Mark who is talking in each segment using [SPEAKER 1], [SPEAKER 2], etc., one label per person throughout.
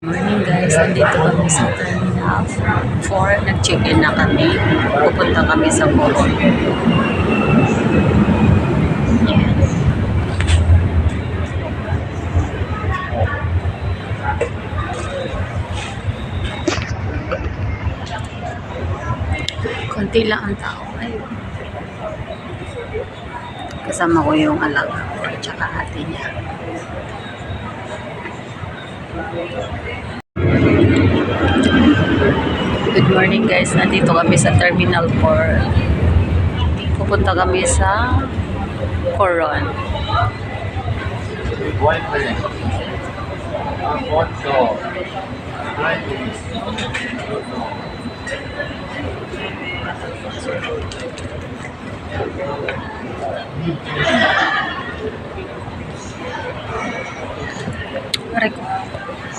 [SPEAKER 1] Morning guys, andito kami sa Terminal 4. Nag-check-in na kami. Pupunta kami sa. Yan. Konti lang ang tao ngayon. Kasama ko yung alaga ko at saka ate niya. Good morning guys. Nandito kami sa Terminal 4. Pupunta kami sa Coron.
[SPEAKER 2] boyfriend.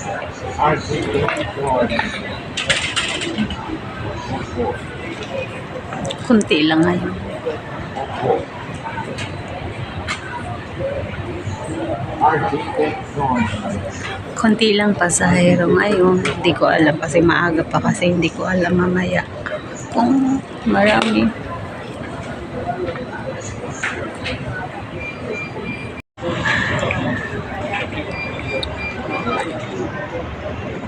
[SPEAKER 1] I see Kunti lang ngayon. Kunti lang pa sa pasahero ngayon. Hindi ko alam kasi maaga pa kasi hindi ko alam mamaya kung marami. Thank you.